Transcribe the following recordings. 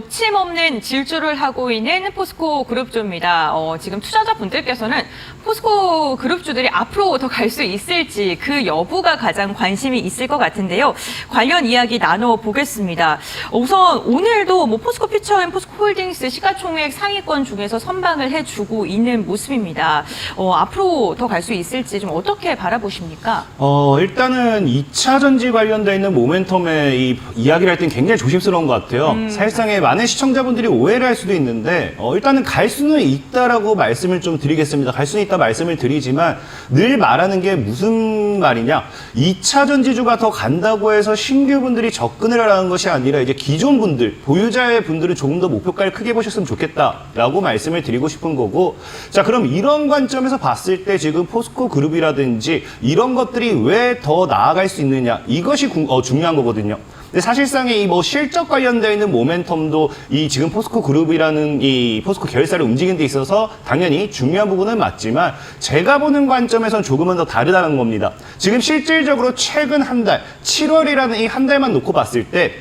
거침없는 질주를 하고 있는 포스코 그룹주입니다. 어, 지금 투자자분들께서는 포스코 그룹주들이 앞으로 더 갈 수 있을지 그 여부가 가장 관심이 있을 것 같은데요. 관련 이야기 나눠보겠습니다. 우선 오늘도 뭐 포스코 퓨처앤 포스코 홀딩스 시가총액 상위권 중에서 선방을 해주고 있는 모습입니다. 어, 앞으로 더 갈 수 있을지 좀 어떻게 바라보십니까? 어, 일단은 2차 전지 관련되어 있는 모멘텀의 이 이야기를 할 땐 굉장히 조심스러운 것 같아요. 사실상 에 많은 시청자분들이 오해를 할 수도 있는데, 어, 일단은 갈 수는 있다라고 말씀을 좀 드리겠습니다. 갈 수는 있다 말씀을 드리지만, 늘 말하는 게 무슨 말이냐. 2차 전지주가 더 간다고 해서 신규분들이 접근을 하라는 것이 아니라, 이제 기존 분들, 보유자의 분들은 조금 더 목표가를 크게 보셨으면 좋겠다라고 말씀을 드리고 싶은 거고, 자, 그럼 이런 관점에서 봤을 때 지금 포스코 그룹이라든지 이런 것들이 왜 더 나아갈 수 있느냐 이것이 궁- 어, 중요한 거거든요. 근데 사실상에 이뭐 실적 관련되어 있는 모멘텀도 이 지금 포스코 그룹이라는 이 포스코 계열사를 움직이는 데 있어서 당연히 중요한 부분은 맞지만 제가 보는 관점에선 조금은 더 다르다는 겁니다. 지금 실질적으로 최근 한 달, 7월이라는 이 한 달만 놓고 봤을 때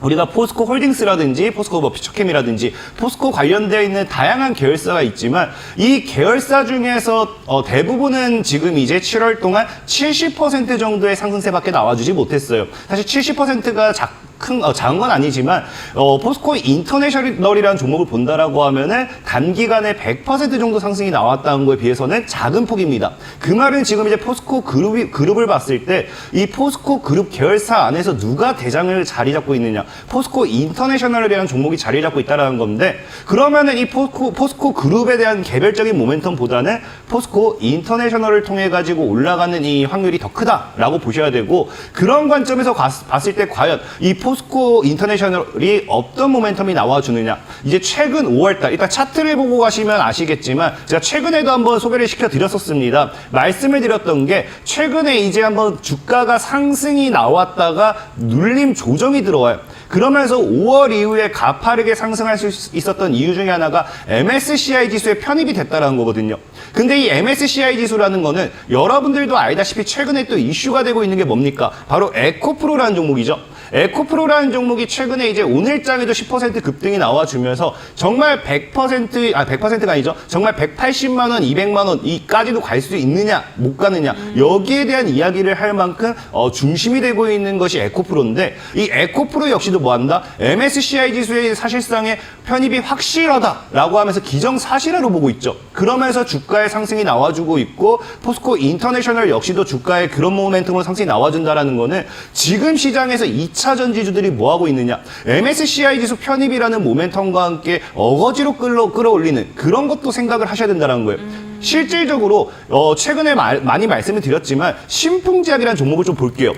우리가 포스코 홀딩스라든지 포스코 뭐 피처캠이라든지 포스코 관련되어 있는 다양한 계열사가 있지만 이 계열사 중에서 어, 대부분은 지금 이제 7월 동안 70% 정도의 상승세밖에 나와주지 못했어요. 사실 70%가 작 큰, 어, 작은 건 아니지만, 어, 포스코 인터내셔널이라는 종목을 본다라고 하면은 단기간에 100% 정도 상승이 나왔다는 거에 비해서는 작은 폭입니다. 그 말은 지금 이제 포스코 그룹이, 그룹을 봤을 때 이 포스코 그룹 계열사 안에서 누가 대장을 자리 잡고 있느냐. 포스코 인터내셔널이라는 종목이 자리 잡고 있다라는 건데, 그러면은 이 포스코, 포스코 그룹에 대한 개별적인 모멘텀보다는 포스코 인터내셔널을 통해 가지고 올라가는 이 확률이 더 크다라고 보셔야 되고, 그런 관점에서 가- 봤을 때 과연 이 포 스코 인터내셔널이 어떤 모멘텀이 나와주느냐. 이제 최근 5월달, 일단 차트를 보고 가시면 아시겠지만, 제가 최근에도 한번 소개를 시켜드렸었습니다. 말씀을 드렸던 게, 최근에 이제 한번 주가가 상승이 나왔다가 눌림 조정이 들어와요. 그러면서 5월 이후에 가파르게 상승할 수 있었던 이유 중에 하나가 MSCI 지수에 편입이 됐다라는 거거든요. 근데 이 MSCI 지수라는 거는 여러분들도 알다시피 최근에 또 이슈가 되고 있는 게 뭡니까? 바로 에코프로라는 종목이죠. 에코프로라는 종목이 최근에 이제 오늘장에도 10% 급등이 나와주면서 정말 100%, 아, 100%가 아니죠. 정말 180만 원, 200만 원, 이까지도 갈 수 있느냐, 못 가느냐. 여기에 대한 이야기를 할 만큼, 어, 중심이 되고 있는 것이 에코프로인데, 이 에코프로 역시도 뭐 한다? MSCI 지수의 사실상의 편입이 확실하다라고 하면서 기정사실화로 보고 있죠. 그러면서 주가의 상승이 나와주고 있고, 포스코 인터내셔널 역시도 주가의 그런 모멘텀으로 상승이 나와준다라는 거는 지금 시장에서 2차 전지주들이 뭐 하고 있느냐. MSCI 지수 편입이라는 모멘텀과 함께 어거지로 끌어, 끌어올리는 그런 것도 생각을 하셔야 된다는 거예요. 실질적으로, 어, 최근에 말- 많이 말씀을 드렸지만, 신풍제약이라는 종목을 좀 볼게요.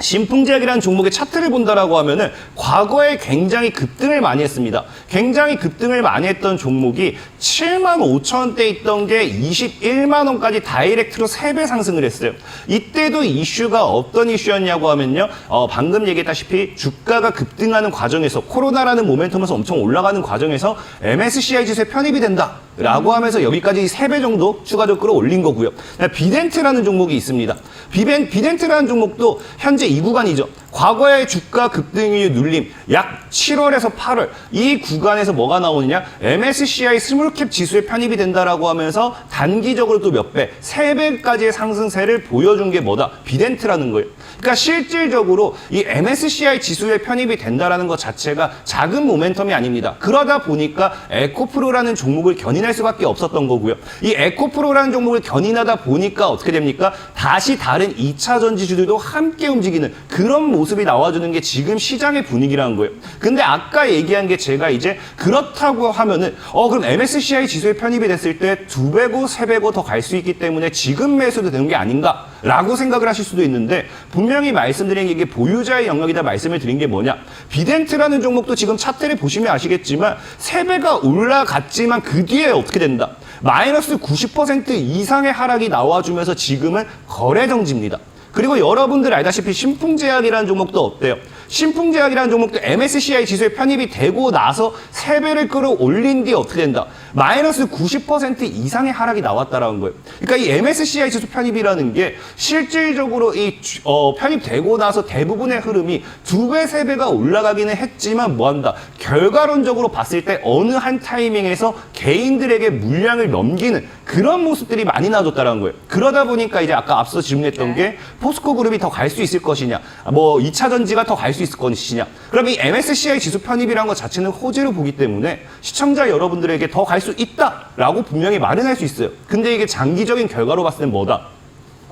신풍제약이라는 종목의 차트를 본다라고 하면은 과거에 굉장히 급등을 많이 했습니다. 굉장히 급등을 많이 했던 종목이 7만 5천 원대 있던 게 21만 원까지 다이렉트로 3배 상승을 했어요. 이때도 이슈가 어떤 이슈였냐고 하면요. 어, 방금 얘기했다시피 주가가 급등하는 과정에서 코로나라는 모멘텀에서 엄청 올라가는 과정에서 MSCI 지수에 편입이 된다. 라고 하면서 여기까지 3배 정도 추가적으로 끌어올린 거고요. 비덴트라는 종목이 있습니다. 비벤, 비덴트라는 종목도 현재 이 구간이죠. 과거의 주가 급등이 눌림 약 7월에서 8월 이 구간에서 뭐가 나오느냐 MSCI 스몰캡 지수에 편입이 된다라고 하면서 단기적으로 또 몇 배, 세 배까지의 상승세를 보여준 게 뭐다? 비덴트라는 거예요. 그러니까 실질적으로 이 MSCI 지수에 편입이 된다라는 것 자체가 작은 모멘텀이 아닙니다. 그러다 보니까 에코프로라는 종목을 견인할 수밖에 없었던 거고요. 이 에코프로라는 종목을 견인하다 보니까 어떻게 됩니까? 다시 다른 2차 전지주들도 함께 움직이는 그런 모습 이 나와주는 게 지금 시장의 분위기라는 거예요. 근데 아까 얘기한 게 제가 이제 그렇다고 하면은 어 그럼 MSCI 지수에 편입이 됐을 때 두 배고 세 배고 더 갈 수 있기 때문에 지금 매수도 되는 게 아닌가라고 생각을 하실 수도 있는데 분명히 말씀드린 게 이게 보유자의 영역이다 말씀을 드린 게 뭐냐 비덴트라는 종목도 지금 차트를 보시면 아시겠지만 세 배가 올라갔지만 그 뒤에 어떻게 된다 마이너스 90% 이상의 하락이 나와주면서 지금은 거래 정지입니다. 그리고 여러분들 알다시피 신풍제약이라는 종목도 어때요? 신풍제약이라는 종목도 MSCI 지수에 편입이 되고 나서 3배를 끌어올린 뒤에 어떻게 된다? 마이너스 90% 이상의 하락이 나왔다라는 거예요. 그러니까 이 MSCI 지수 편입이라는 게 실질적으로 이 주- 어, 편입되고 나서 대부분의 흐름이 두 배, 세 배가 올라가기는 했지만 뭐한다? 결과론적으로 봤을 때 어느 한 타이밍에서 개인들에게 물량을 넘기는 그런 모습들이 많이 나와줬다는 거예요. 그러다 보니까 이제 아까 앞서 질문했던 네. 게 포스코 그룹이 더 갈 수 있을 것이냐, 뭐 2차 전지가 더 갈 수 있을 것이냐. 그럼 이 MSCI 지수 편입이라는 것 자체는 호재로 보기 때문에 시청자 여러분들에게 더 갈 수 있다라고 분명히 말은 할 수 있어요. 근데 이게 장기적인 결과로 봤을 땐 뭐다?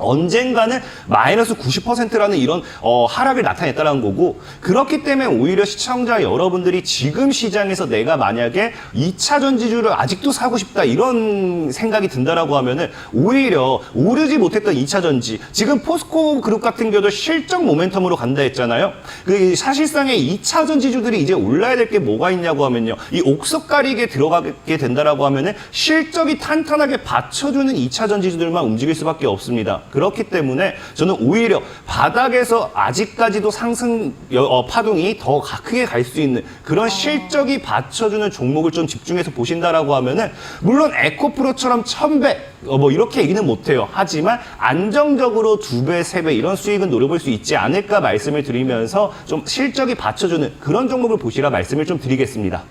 언젠가는 마이너스 90%라는 이런 어, 하락을 나타냈다는 거고 그렇기 때문에 오히려 시청자 여러분들이 지금 시장에서 내가 만약에 2차 전지주를 아직도 사고 싶다 이런 생각이 든다라고 하면은 오히려 오르지 못했던 2차 전지 지금 포스코 그룹 같은 경우도 실적 모멘텀으로 간다 했잖아요. 그 사실상의 2차 전지주들이 이제 올라야 될 게 뭐가 있냐고 하면요. 이 옥석 가리게 들어가게 된다라고 하면은 실적이 탄탄하게 받쳐주는 2차 전지주들만 움직일 수밖에 없습니다. 그렇기 때문에 저는 오히려 바닥에서 아직까지도 상승 여- 어, 파동이 더 가- 크게 갈 수 있는 그런 실적이 받쳐주는 종목을 좀 집중해서 보신다라고 하면은 물론 에코프로처럼 천배 어, 뭐 이렇게 얘기는 못해요. 하지만 안정적으로 두 배, 세 배 이런 수익은 노려볼 수 있지 않을까 말씀을 드리면서 좀 실적이 받쳐주는 그런 종목을 보시라 말씀을 좀 드리겠습니다.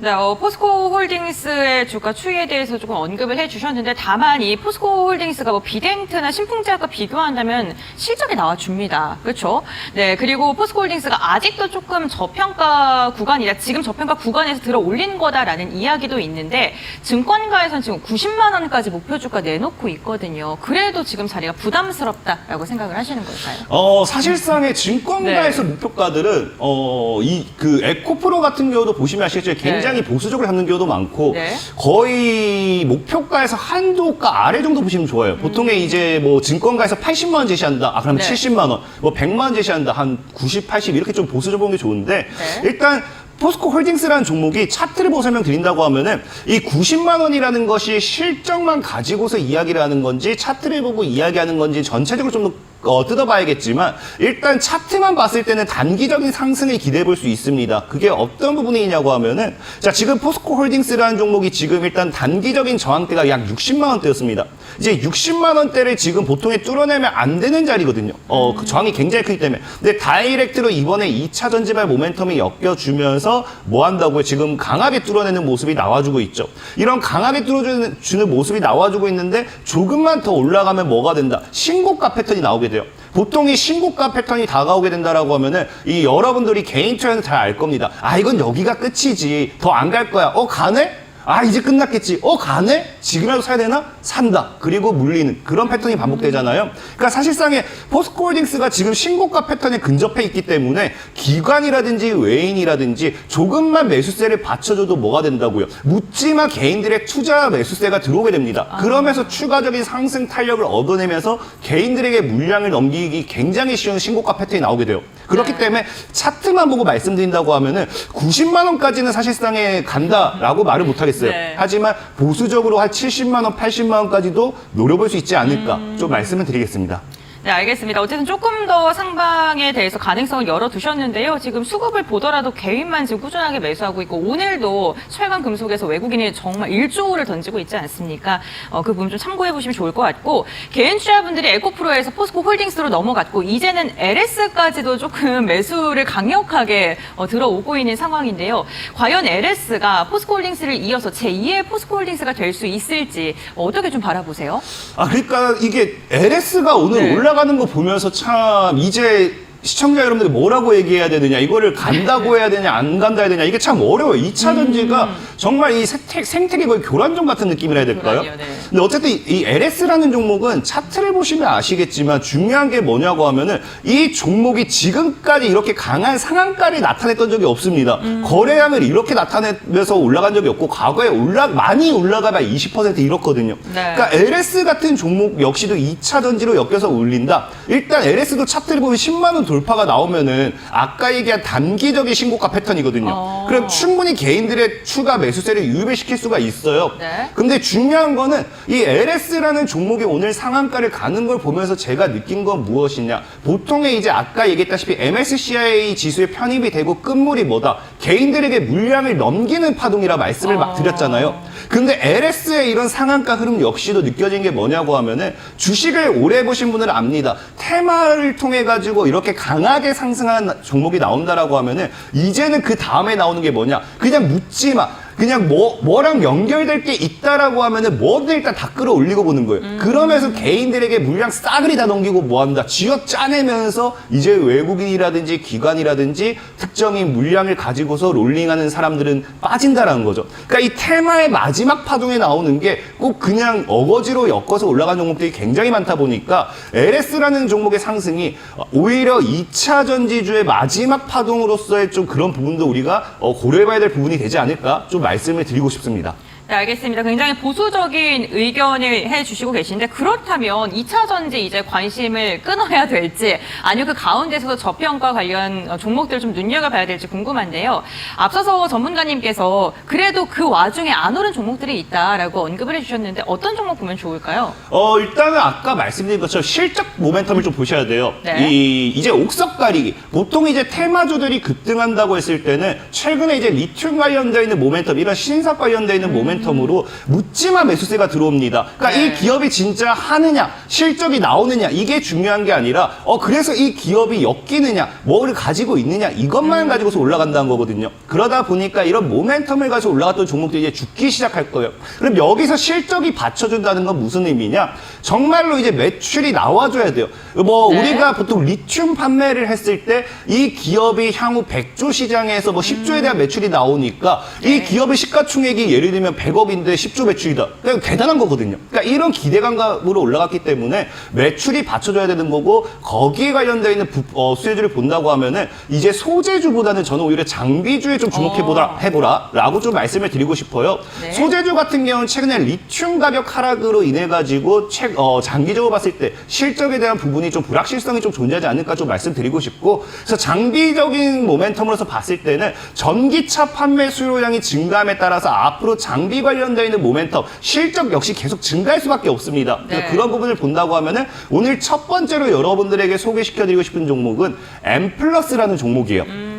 네, 어, 포스코 홀딩스의 주가 추이에 대해서 조금 언급을 해주셨는데 다만 이 포스코 홀딩스가 뭐 비덴트나 신풍제약과 비교한다면 실적이 나와줍니다. 그렇죠? 네, 그리고 포스코 홀딩스가 아직도 조금 저평가 구간이다. 지금 저평가 구간에서 들어 올린 거다라는 이야기도 있는데 증권가에서는 지금 90만 원까지 목표 주가 내놓고 있거든요. 그래도 지금 자리가 부담스럽다라고 생각을 하시는 걸까요? 어, 사실상의 증권가에서 목표가들은, 어, 이, 그, 에코프로 같은 경우도 보시면 아시겠지만 굉장히 보수적으로 잡는 경우도 많고, 네. 거의 목표가에서 한도가 아래 정도 보시면 좋아요. 보통의 이제 뭐 증권가에서 80만 원 제시한다. 아, 그럼 네. 70만 원. 뭐 100만 원 제시한다. 한 90, 80 이렇게 좀 보수적 보는 게 좋은데, 네. 일단, 포스코 홀딩스라는 종목이 차트를 보고 설명드린다고 하면은 이 90만 원이라는 것이 실적만 가지고서 이야기를 하는 건지 차트를 보고 이야기하는 건지 전체적으로 좀 더 어, 뜯어봐야겠지만 일단 차트만 봤을 때는 단기적인 상승을 기대해 볼 수 있습니다. 그게 어떤 부분이냐고 하면은 자 지금 포스코 홀딩스라는 종목이 지금 일단 단기적인 저항대가 약 60만 원대였습니다. 이제 60만 원대를 지금 보통에 뚫어내면 안 되는 자리거든요. 어, 그 저항이 굉장히 크기 때문에. 근데 다이렉트로 이번에 2차 전지발 모멘텀이 엮여주면서 뭐 한다고요? 지금 강하게 뚫어내는 모습이 나와주고 있죠. 이런 강하게 뚫어주는 주는 모습이 나와주고 있는데 조금만 더 올라가면 뭐가 된다? 신고가 패턴이 나오게 돼요. 보통 이 신고가 패턴이 다가오게 된다라고 하면은 이 여러분들이 개인 투자는 잘 알 겁니다. 아 이건 여기가 끝이지. 더 안 갈 거야. 어 가네? 아 이제 끝났겠지. 어 가네? 지금이라도 사야 되나? 산다. 그리고 물리는 그런 패턴이 반복되잖아요. 그러니까 사실상의 포스코홀딩스가 지금 신고가 패턴에 근접해 있기 때문에 기관이라든지 외인이라든지 조금만 매수세를 받쳐줘도 뭐가 된다고요? 묻지마 개인들의 투자 매수세가 들어오게 됩니다. 그러면서 추가적인 상승 탄력을 얻어내면서 개인들에게 물량을 넘기기 굉장히 쉬운 신고가 패턴이 나오게 돼요. 그렇기 네. 때문에 차트만 보고 말씀드린다고 하면은 90만 원까지는 사실상에 간다라고 말을 못 하겠어요. 네. 하지만 보수적으로 한 70만 원, 80만 원까지도 노려볼 수 있지 않을까 좀 말씀을 드리겠습니다. 네, 알겠습니다. 어쨌든 조금 더 상방에 대해서 가능성을 열어두셨는데요. 지금 수급을 보더라도 개인만 지금 꾸준하게 매수하고 있고, 오늘도 철강 금속에서 외국인이 정말 1조를 던지고 있지 않습니까? 어, 그 부분 좀 참고해 보시면 좋을 것 같고, 개인 투자분들이 에코프로에서 포스코 홀딩스로 넘어갔고, 이제는 LS까지도 조금 매수를 강력하게 어, 들어오고 있는 상황인데요. 과연 LS가 포스코 홀딩스를 이어서 제2의 포스코 홀딩스가 될 수 있을지 어떻게 좀 바라보세요? 아, 그러니까 이게 LS가 오늘 네. 올라 가는 거 보면서 참 이제 시청자 여러분들이 뭐라고 얘기해야 되느냐, 이거를 간다고 해야 되냐, 안 간다 해야 되냐, 이게 참 어려워요. 2차 전지가 정말 이 생태, 생태계 거의 교란종 같은 느낌이라 해야 될까요? 교란이요, 네. 근데 어쨌든 이- 이 LS라는 종목은 차트를 보시면 아시겠지만 중요한 게 뭐냐고 하면은 이 종목이 지금까지 이렇게 강한 상한가를 나타냈던 적이 없습니다. 음. 거래량을 이렇게 나타내면서 올라간 적이 없고 과거에 올라 많이 올라가면 20% 이렇거든요. 네. 그러니까 LS 같은 종목 역시도 2차 전지로 엮여서 올린다. 일단 LS도 차트를 보면 10만 원 돌파가 나오면은 아까 얘기한 단기적인 신고가 패턴이거든요. 어. 그럼 충분히 개인들의 추가 매수세를 유입시킬 수가 있어요. 네. 근데 중요한 거는 이 LS라는 종목이 오늘 상한가를 가는 걸 보면서 제가 느낀 건 무엇이냐. 보통의 이제 아까 얘기했다시피 MSCI 지수에 편입이 되고 끝물이 뭐다. 개인들에게 물량을 넘기는 파동이라 말씀을 막 어. 드렸잖아요. 근데 LS의 이런 상한가 흐름 역시도 느껴진 게 뭐냐고 하면은 주식을 오래 보신 분들은 압니다. 테마를 통해 가지고 이렇게 강하게 상승한 종목이 나온다라고 하면은 이제는 그 다음에 나오는 게 뭐냐? 그냥 묻지 마. 그냥 뭐 뭐랑 연결될 게 있다라고 하면은 뭐든 일단 다 끌어올리고 보는 거예요. 그러면서 개인들에게 물량 싸그리 다 넘기고 뭐 한다. 쥐어 짜내면서 이제 외국인이라든지 기관이라든지 특정인 물량을 가지고서 롤링하는 사람들은 빠진다라는 거죠. 그러니까 이 테마의 마지막 파동에 나오는 게 꼭 그냥 어거지로 엮어서 올라간 종목들이 굉장히 많다 보니까 LS라는 종목의 상승이 오히려 2차 전지주의 마지막 파동으로서의 좀 그런 부분도 우리가 어, 고려해봐야 될 부분이 되지 않을까 좀 말씀을 드리고 싶습니다. 네, 알겠습니다. 굉장히 보수적인 의견을 해주시고 계신데 그렇다면 2차 전지 이제 관심을 끊어야 될지 아니면 그 가운데서도 저평가 관련 어, 종목들 좀 눈여겨봐야 될지 궁금한데요. 앞서서 전문가님께서 그래도 그 와중에 안 오른 종목들이 있다라고 언급을 해주셨는데 어떤 종목 보면 좋을까요? 어, 일단은 아까 말씀드린 것처럼 실적 모멘텀을 좀 보셔야 돼요. 네. 이, 이제 옥석 가리기. 보통 이제 테마주들이 급등한다고 했을 때는 최근에 이제 리튬 관련되어 있는 모멘텀, 이런 신사 관련되어 있는 모멘텀 으로 묻지마 매수세가 들어옵니다. 그러니까 네. 이 기업이 진짜 하느냐, 실적이 나오느냐, 이게 중요한 게 아니라, 어, 그래서 이 기업이 엮이느냐, 뭐를 가지고 있느냐, 이것만 가지고서 올라간다는 거거든요. 그러다 보니까 이런 모멘텀을 가지고 올라갔던 종목들이 이제 죽기 시작할 거예요. 그럼 여기서 실적이 받쳐준다는 건 무슨 의미냐? 정말로 이제 매출이 나와줘야 돼요. 뭐, 네. 우리가 보통 리튬 판매를 했을 때 이 기업이 향후 100조 시장에서 뭐 10조에 대한 매출이 나오니까 이 네. 기업의 시가총액이 예를 들면 100억인데 10조 매출이다. 그냥 대단한 거거든요. 그러니까 이런 기대감으로 올라갔기 때문에 매출이 받쳐줘야 되는 거고 거기에 관련되어 있는 부- 어, 수혜주를 본다고 하면은 이제 소재주보다는 저는 오히려 장비주에 좀 주목해보라 어. 해보라라고 좀 말씀을 드리고 싶어요. 네. 소재주 같은 경우는 최근에 리튬 가격 하락으로 인해 가지고 최, 어, 장기적으로 봤을 때 실적에 대한 부분이 좀 불확실성이 좀 존재하지 않을까 좀 말씀드리고 싶고 그래서 장비적인 모멘텀으로서 봤을 때는 전기차 판매 수요량이 증가함에 따라서 앞으로 장비 관련되어 있는 모멘텀 실적 역시 계속 증가할 수밖에 없습니다. 그래서 네. 그런 부분을 본다고 하면은 오늘 첫 번째로 여러분들에게 소개시켜드리고 싶은 종목은 M 플러스라는 종목이에요.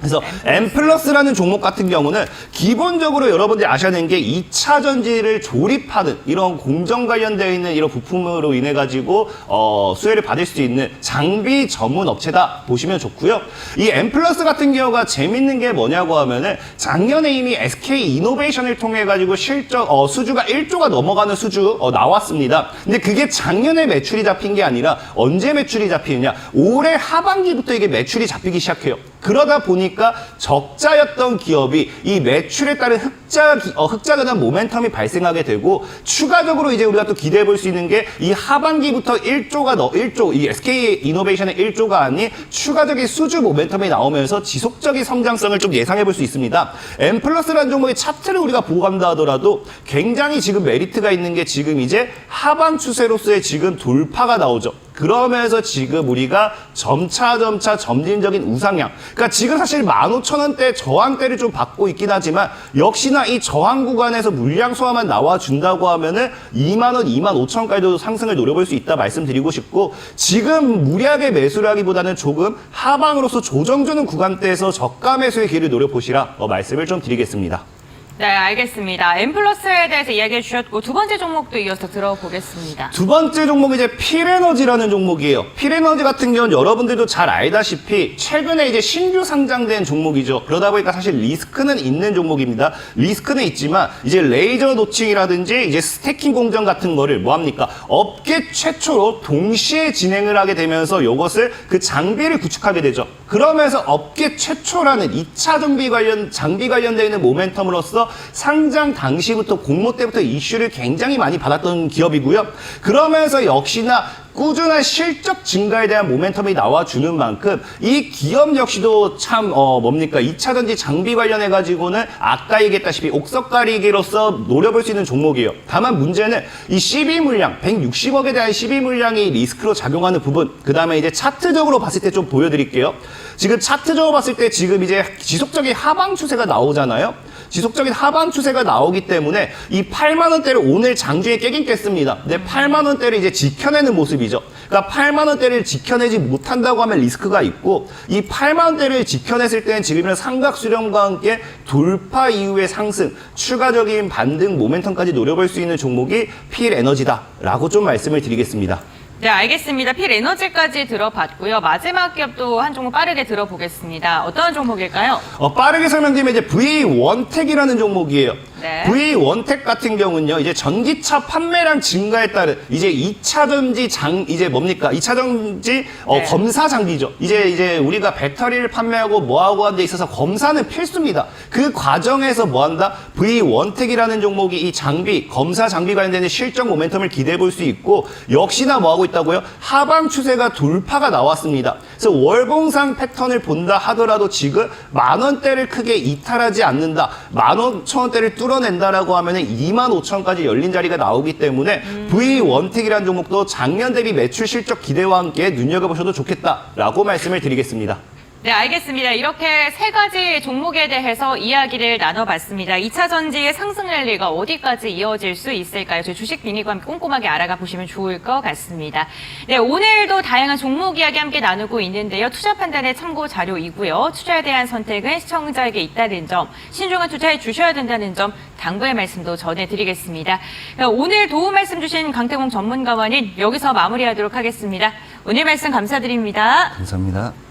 그래서 M 플러스라는 종목 같은 경우는 기본적으로 여러분들이 아셔야 되는 게 2차 전지를 조립하는 이런 공정 관련되어 있는 이런 부품으로 인해 가지고 어, 수혜를 받을 수 있는 장비 전문 업체다 보시면 좋고요. 이 M 플러스 같은 경우가 재밌는 게 뭐냐고 하면은 작년에 이미 SK 이노베이션을 통해 가지고 실적 어, 수주가 1조가 넘어가는 수주 어, 나왔습니다. 근데 그게 작년에 매출이 잡힌 게 아니라 언제 매출이 잡히느냐? 올해 하반기부터 이게 매출이 잡히기 시작해요. 그러다 보니까 적자였던 기업이 이 매출에 따른 흑자, 기- 어, 흑자가 난 모멘텀이 발생하게 되고 추가적으로 이제 우리가 또 기대해 볼 수 있는 게 이 하반기부터 1조가 너, 1조, 이 SK 이노베이션의 1조가 아닌 추가적인 수주 모멘텀이 나오면서 지속적인 성장성을 좀 예상해 볼 수 있습니다. M 플러스라는 종목의 차트를 우리가 보고 간다 하더라도 굉장히 지금 메리트가 있는 게 지금 이제 하반 추세로서의 지금 돌파가 나오죠. 그러면서 지금 우리가 점차 점차 점진적인 우상향. 그러니까 지금 사실 15,000원대 저항대를 좀 받고 있긴 하지만 역시나 이 저항 구간에서 물량 소화만 나와준다고 하면은 2만원, 2만 5천까지도 상승을 노려볼 수 있다 말씀드리고 싶고 지금 무리하게 매수를 하기보다는 조금 하방으로서 조정 주는 구간대에서 저가 매수의 기회를 노려보시라 어, 말씀을 좀 드리겠습니다. 네, 알겠습니다. M 플러스에 대해서 이야기해 주셨고 두 번째 종목도 이어서 들어보겠습니다. 두 번째 종목이 이제 필에너지라는 종목이에요. 필에너지 같은 경우는 여러분들도 잘 알다시피 최근에 이제 신규 상장된 종목이죠. 그러다 보니까 사실 리스크는 있는 종목입니다. 리스크는 있지만 이제 레이저 노칭이라든지 이제 스태킹 공정 같은 거를 뭐 합니까? 업계 최초로 동시에 진행을 하게 되면서 이것을 그 장비를 구축하게 되죠. 그러면서 업계 최초라는 2차 장비 관련 장비 관련되어 있는 모멘텀으로서 상장 당시부터 공모 때부터 이슈를 굉장히 많이 받았던 기업이고요. 그러면서 역시나 꾸준한 실적 증가에 대한 모멘텀이 나와주는 만큼 이 기업 역시도 참 어, 뭡니까 2차 전지 장비 관련해 가지고는 아까 얘기했다시피 옥석 가리기로서 노려볼 수 있는 종목이에요. 다만 문제는 이12 물량 160억에 대한 12 물량이 리스크로 작용하는 부분 그 다음에 이제 차트적으로 봤을 때 좀 보여드릴게요. 지금 차트적으로 봤을 때 지금 이제 지속적인 하방 추세가 나오잖아요. 지속적인 하방 추세가 나오기 때문에 이 8만 원대를 오늘 장중에 깨긴 깼습니다. 근데 8만 원대를 이제 지켜내는 모습이죠. 그러니까 8만 원대를 지켜내지 못한다고 하면 리스크가 있고 이 8만 원대를 지켜냈을 때는 지금이랑 삼각 수렴과 함께 돌파 이후의 상승, 추가적인 반등 모멘텀까지 노려볼 수 있는 종목이 필 에너지다라고 좀 말씀을 드리겠습니다. 네, 알겠습니다. 필 에너지까지 들어봤고요. 마지막 기업도 한 종목 빠르게 들어보겠습니다. 어떤 종목일까요? 어, 빠르게 설명드리면 이제 V1택이라는 종목이에요. 네. V1택 같은 경우는요, 이제 전기차 판매량 증가에 따른 이제 2차 전지 장, 이제 뭡니까? 2차 전지 어, 네. 검사 장비죠. 이제 이제 우리가 배터리를 판매하고 뭐하고 하는 데 있어서 검사는 필수입니다. 그 과정에서 뭐 한다? V1택이라는 종목이 이 장비, 검사 장비 관련된 실적 모멘텀을 기대해 볼 수 있고, 역시나 뭐 하고 있다고요? 하방 추세가 돌파가 나왔습니다. 그래서 월봉상 패턴을 본다 하더라도 지금 만 원대를 크게 이탈하지 않는다. 만 오천 원대를 뚫 어낸다라고 하면은 2만 5천까지 열린 자리가 나오기 때문에 V1택이라는 종목도 작년 대비 매출 실적 기대와 함께 눈여겨보셔도 좋겠다라고 말씀을 드리겠습니다. 네, 알겠습니다. 이렇게 세 가지 종목에 대해서 이야기를 나눠봤습니다. 2차 전지의 상승 랠리가 어디까지 이어질 수 있을까요? 저희 주식 비니과 꼼꼼하게 알아가 보시면 좋을 것 같습니다. 네, 오늘도 다양한 종목 이야기 함께 나누고 있는데요. 투자 판단의 참고 자료이고요. 투자에 대한 선택은 시청자에게 있다는 점, 신중한 투자해 주셔야 된다는 점, 당부의 말씀도 전해드리겠습니다. 네, 오늘 도움 말씀 주신 강태공 전문가와는 여기서 마무리하도록 하겠습니다. 오늘 말씀 감사드립니다. 감사합니다.